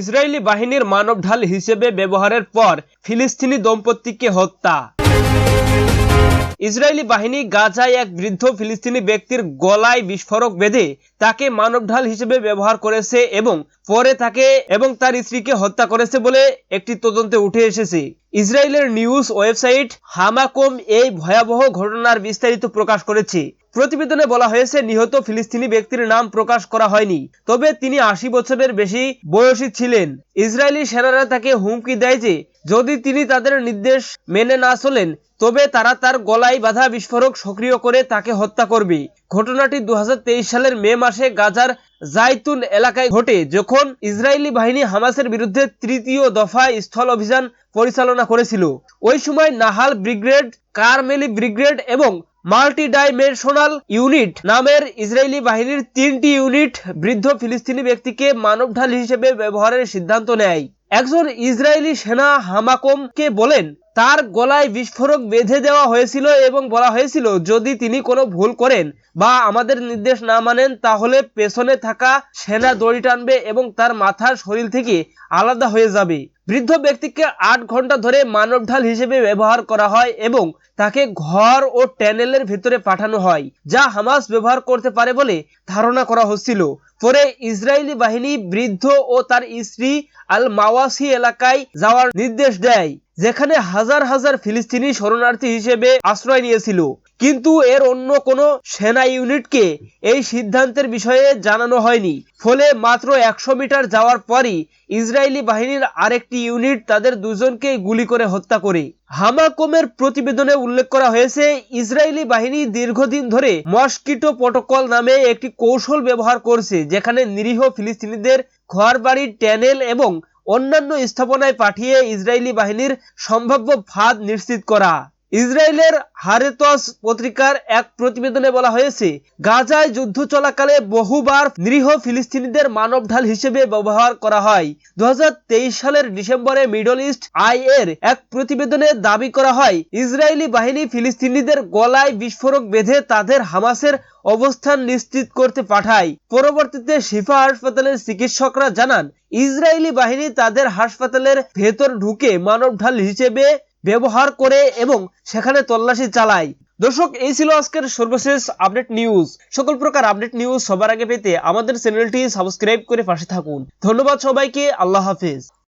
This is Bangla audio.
ইসরায়েলি বাহিনীর মানবঢাল হিসেবে ব্যবহারের পর ফিলিস্তিনি দম্পতিকে হত্যা। ইসরায়েলি বাহিনী গাজায় এক বৃদ্ধ ফিলিস্তিনি ব্যক্তির গলায় বিস্ফোরক বেঁধে তাকে মানবঢাল হিসেবে ব্যবহার করেছে এবং পরে তাকে এবং তার স্ত্রীকে হত্যা করেছে বলে একটি তদন্তে উঠে এসেছে। ইসরায়েলের নিউজ ওয়েবসাইট হামাকম এই ভয়াবহ ঘটনার বিস্তারিত প্রকাশ করেছে। প্রতিবেদনে বলা হয়েছে, নিহত ফিলিস্তিনি ব্যক্তির নাম প্রকাশ করা হয়নি, তবে তিনি আশি বছরের বেশি বয়সী ছিলেন। ইসরায়েলি সেনারা তাকে হুমকি দেয় যে যদি তিনি তাদের নির্দেশ মেনে না চলেন, তবে তারা তার গলায় বাধা বিস্ফোরক সক্রিয় করে তাকে হত্যা করবে। ঘটনাটি দু হাজার তেইশ সালের মে মাসে গাজার জাইতুন এলাকায় ঘটে, যখন ইসরায়েলি বাহিনী হামাসের বিরুদ্ধে তৃতীয় দফা স্থল অভিযান পরিচালনা করেছিল। ওই সময় নাহাল ব্রিগেড, কারমেলি ব্রিগেড এবং মাল্টি ডাইমেনশনাল ইউনিট নামের ইসরায়েলি বাহিনীর তিনটি ইউনিট বৃদ্ধ ফিলিস্তিনি ব্যক্তিকে মানবঢাল হিসেবে ব্যবহারের সিদ্ধান্ত নেয়। একজন ইসরায়েলি সেনা হামাকমকে বলেন তার গলায় বিস্ফোরক বেঁধে দেওয়া হয়েছিল এবং বলা হয়েছিল, যদি তিনি কোনো ভুল করেন বা আমাদের নির্দেশ না মানেন, তাহলে পেছনে থাকা সেনা দড়ি টানবে এবং তার মাথার শরীর থেকে আলাদা হয়ে যাবে। বৃদ্ধ ব্যক্তিকে আট ঘণ্টা ধরে মানব ঢাল হিসেবে ব্যবহার করা হয় এবং তাকে ঘর ও ট্যানেলের ভিতরে পাঠানো হয়, যা হামাস ব্যবহার করতে পারে বলে ধারণা করা হচ্ছিল। পরে ইসরায়েলি বাহিনী বৃদ্ধ ও তার স্ত্রী আল মাওয়াসি এলাকায় যাওয়ার নির্দেশ দেয়। যেখানে হাজার হাজার ফিলিস্তিনি শরণার্থী হিসেবে আশ্রয় নিয়েছিল। কিন্তু এর অন্য কোনো সেনা ইউনিটকে এই সিদ্ধান্তের বিষয়ে জানানো হয়নি। ফলে মাত্র একশো মিটার যাওয়ার পরই ইসরায়েলি বাহিনীর আরেকটি ইউনিট তাদের দুজনকে গুলি করে হত্যা করে। হামাকোমের প্রতিবেদনে উল্লেখ করা হয়েছে, ইসরায়েলি বাহিনী দীর্ঘদিন ধরে মস্কিটো প্রোটোকল নামে একটি কৌশল ব্যবহার করছে, যেখানে নিরীহ ফিলিস্তিনিদের ঘরবাড়ি, ট্যানেল এবং অন্যান্য স্থাপনায় পাঠিয়ে ইসরায়েলি বাহিনীর সম্ভাব্য ফাঁদ নিশ্চিত করা। ইসরায়েলের হারেতস পত্রিকার এক প্রতিবেদনে বলা হয়েছে, গাজায় যুদ্ধ চলাকালে বহুবার নিরীহ ফিলিস্তিনিদের মানবঢাল হিসেবে ব্যবহার করা হয়। দু সালের ডিসেম্বরে মিডল ইস্ট আই এর এক প্রতিবেদনে দাবি করা হয়, ইসরায়েলি বাহিনী ফিলিস্তিনিদের গলায় বিস্ফোরক বেঁধে তাদের হামাসের অবস্থান নিশ্চিত করতে পাঠায়। পরবর্তীতে শিফা হাসপাতালের চিকিৎসকরা জানান, ইসরায়েলি বাহিনী তাদের হাসপাতালের ভেতর ঢুকে মানবঢাল হিসেবে ব্যবহার করে এবং সেখানে তল্লাশি চালায়। দর্শক, এই ছিল আজকের সর্বশেষ আপডেট নিউজ। সকল প্রকার আপডেট নিউজ সবার আগে পেতে আমাদের চ্যানেলটি সাবস্ক্রাইব করে পাশে থাকুন। ধন্যবাদ সবাইকে, আল্লাহ হাফিজ।